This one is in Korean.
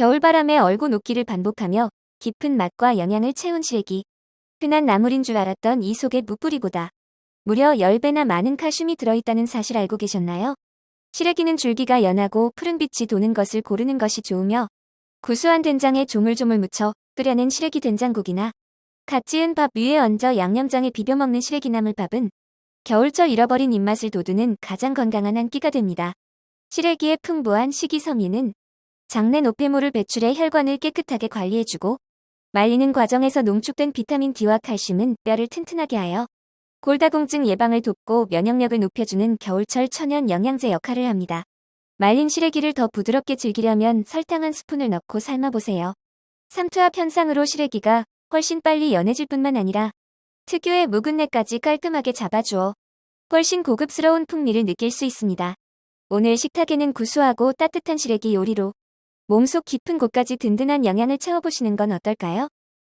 겨울바람에 얼고 녹기를 반복하며 깊은 맛과 영양을 채운 시래기. 흔한 나물인 줄 알았던 이 속에 무뿌리보다 무려 10배나 많은 칼슘이 들어있다는 사실 알고 계셨나요? 시래기는 줄기가 연하고 푸른 빛이 도는 것을 고르는 것이 좋으며 구수한 된장에 조물조물 묻혀 끓여낸 시래기 된장국이나 갓 지은 밥 위에 얹어 양념장에 비벼 먹는 시래기 나물밥은 겨울철 잃어버린 입맛을 돋우는 가장 건강한 한 끼가 됩니다. 시래기의 풍부한 식이섬유는 장내 노폐물을 배출해 혈관을 깨끗하게 관리해주고 말리는 과정에서 농축된 비타민 D와 칼슘은 뼈를 튼튼하게 하여 골다공증 예방을 돕고 면역력을 높여주는 겨울철 천연 영양제 역할을 합니다. 말린 시래기를 더 부드럽게 즐기려면 설탕 한 스푼을 넣고 삶아보세요. 삼투압 현상으로 시래기가 훨씬 빨리 연해질 뿐만 아니라 특유의 묵은 내까지 깔끔하게 잡아주어 훨씬 고급스러운 풍미를 느낄 수 있습니다. 오늘 식탁에는 구수하고 따뜻한 시래기 요리로 몸속 깊은 곳까지 든든한 영양을 채워보시는 건 어떨까요?